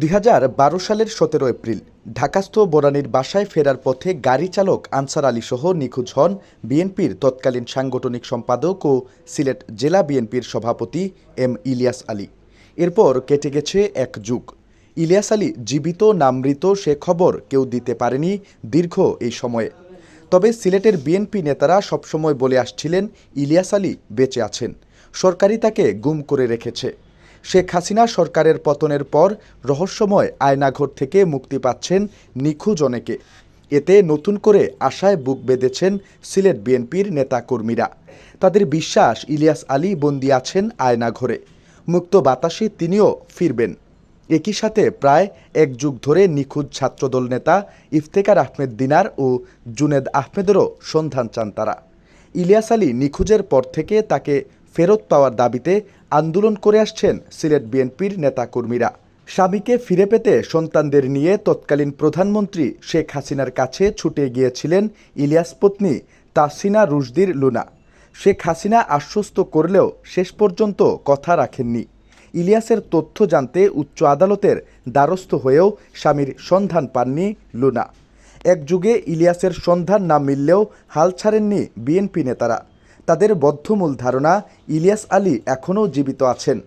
দুই হাজার বারো সালের সতেরো এপ্রিল, ঢাকাস্থ বরানীর বাসায় ফেরার পথে গাড়ি চালক আনসার আলী সহ নিখোঁজ হন বিএনপির তৎকালীন সাংগঠনিক সম্পাদক ও সিলেট জেলা বিএনপির সভাপতি এম ইলিয়াস আলী। এরপর কেটে গেছে এক যুগ। ইলিয়াস আলী জীবিত না মৃত সে খবর কেউ দিতে পারেনি দীর্ঘ এই সময়ে। তবে সিলেটের বিএনপি নেতারা সবসময় বলে আসছিলেন, ইলিয়াস আলী বেঁচে আছেন। সরকারই তাকে গুম করে রেখেছে। শেখ হাসিনা সরকারের পতনের পর রহস্যময় আয়নাঘর থেকে মুক্তি পাচ্ছেন নিখোঁজ অনেকে। এতে নতুন করে আশায় বুক বেঁধেছেন সিলেট বিএনপির নেতাকর্মীরা। তাদের বিশ্বাস ইলিয়াস আলী বন্দি আছেন আয়নাঘরে। মুক্ত বাতাসে তিনিও ফিরবেন। একই সাথে প্রায় এক যুগ ধরে নিখোঁজ ছাত্রদল নেতা ইফতেকার আহমেদ দিনার ও জুনেদ আহমেদেরও সন্ধান চান তারা। ইলিয়াস আলী নিখোঁজের পর থেকে তাকে ফেরত পাওয়ার দাবিতে আন্দোলন করে আসছেন সিলেট বিএনপির নেতাকর্মীরা। স্বামীকে ফিরে পেতে সন্তানদের নিয়ে তৎকালীন প্রধানমন্ত্রী শেখ হাসিনার কাছে ছুটে গিয়েছিলেন ইলিয়াস পত্নী তাসিনা রুশদির লুনা। শেখ হাসিনা আশ্বস্ত করলেও শেষ পর্যন্ত কথা রাখেননি। ইলিয়াসের তথ্য জানতে উচ্চ আদালতের দ্বারস্থ হয়েও স্বামীর সন্ধান পাননি লুনা। এক যুগে ইলিয়াসের সন্ধান না মিললেও হাল ছাড়েননি বিএনপি নেতারা। তাদের বদ্ধমূল ধারণা ইলিয়াস আলী এখনও জীবিত আছেন।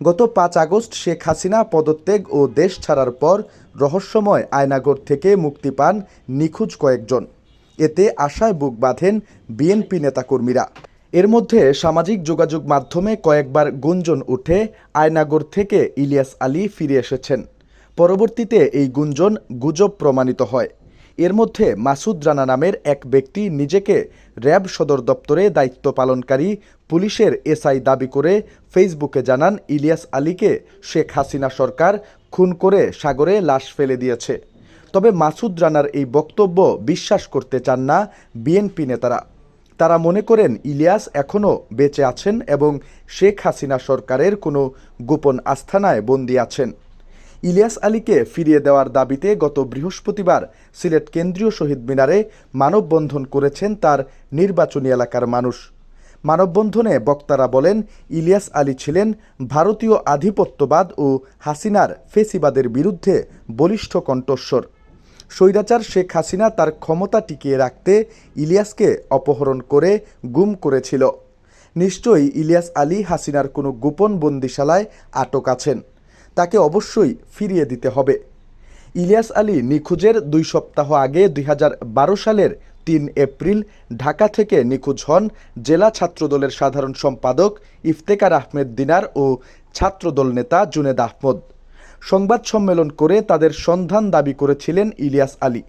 গত পাঁচ আগস্ট শেখ হাসিনা পদত্যাগ ও দেশ ছাড়ার পর রহস্যময় আয়নাগর থেকে মুক্তি পান নিখোঁজ কয়েকজন। এতে আশায় বুক বাঁধেন বিএনপি নেতাকর্মীরা। এর মধ্যে সামাজিক যোগাযোগ মাধ্যমে কয়েকবার গুঞ্জন উঠে আয়নাগর থেকে ইলিয়াস আলী ফিরে এসেছেন। পরবর্তীতে এই গুঞ্জন গুজব প্রমাণিত হয়। এর মধ্যে মাসুদ রানা নামের এক ব্যক্তি নিজেকে র্যাব সদর দপ্তরে দায়িত্ব পালনকারী পুলিশের এসআই দাবি করে ফেসবুকে জানান ইলিয়াস আলীকে শেখ হাসিনা সরকার খুন করে সাগরে লাশ ফেলে দিয়েছে। তবে মাসুদ রানার এই বক্তব্য বিশ্বাস করতে চান না বিএনপি নেতারা। তারা মনে করেন ইলিয়াস এখনও বেঁচে আছেন এবং শেখ হাসিনা সরকারের কোনো গোপন আস্থানায় বন্দী আছেন। ইলিয়াস আলীকে ফিরিয়ে দেওয়ার দাবিতে গত বৃহস্পতিবার সিলেট কেন্দ্রীয় শহীদ মিনারে মানববন্ধন করেছেন তার নির্বাচনী এলাকার মানুষ। মানববন্ধনে বক্তারা বলেন, ইলিয়াস আলী ছিলেন ভারতীয় আধিপত্যবাদ ও হাসিনার ফেসিবাদের বিরুদ্ধে বলিষ্ঠ কণ্ঠস্বর। স্বৈরাচার শেখ হাসিনা তার ক্ষমতা টিকিয়ে রাখতে ইলিয়াসকে অপহরণ করে গুম করেছিল। নিশ্চয়ই ইলিয়াস আলী হাসিনার কোনো গোপন বন্দিশালায় আটক আছেন। তাকে অবশ্যই ফিরিয়ে দিতে হবে। ইলিয়াস আলী নিখোঁজের দুই সপ্তাহ আগে দুই হাজার বারো সালের তিন এপ্রিল ঢাকা থেকে নিখোঁজ হন জেলা ছাত্রদলের সাধারণ সম্পাদক ইফতেকার আহমেদ দিনার ও ছাত্রদল নেতা জুনেদ আহমদ। সংবাদ সম্মেলন করে তাদের সন্ধান দাবি করেছিলেন ইলিয়াস আলী।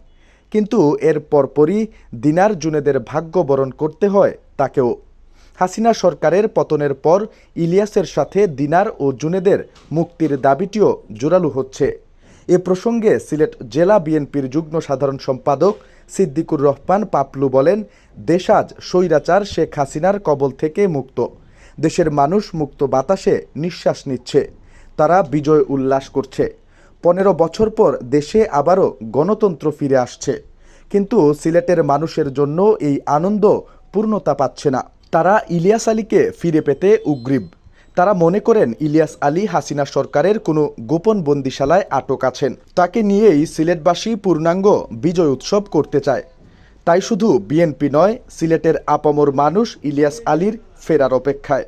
কিন্তু এর পরপরই দিনার জুনেদের ভাগ্য বরণ করতে হয় তাকেও। হাসিনা সরকারের পতনের পর ইলিয়াসের সাথে দিনার ও জুনেদের মুক্তির দাবিটিও জোরালো হচ্ছে। এ প্রসঙ্গে সিলেট জেলা বিএনপির যুগ্ম সাধারণ সম্পাদক সিদ্দিকুর রহমান পাপলু বলেন, দেশ আজ স্বৈরাচার শেখ হাসিনার কবল থেকে মুক্ত। দেশের মানুষ মুক্ত বাতাসে নিঃশ্বাস নিচ্ছে। তারা বিজয় উল্লাস করছে। পনেরো বছর পর দেশে আবারও গণতন্ত্র ফিরে আসছে। কিন্তু সিলেটের মানুষের জন্য এই আনন্দ পূর্ণতা পাচ্ছে না। তারা ইলিয়াস আলীকে ফিরে পেতে উগ্রীব। তারা মনে করেন ইলিয়াস আলী হাসিনা সরকারের কোনো গোপন বন্দিশালায় আটক আছেন। তাকে নিয়েই সিলেটবাসী পূর্ণাঙ্গ বিজয় উৎসব করতে চায়। তাই শুধু বিএনপি নয়, সিলেটের আপামর মানুষ ইলিয়াস আলীর ফেরার অপেক্ষায়।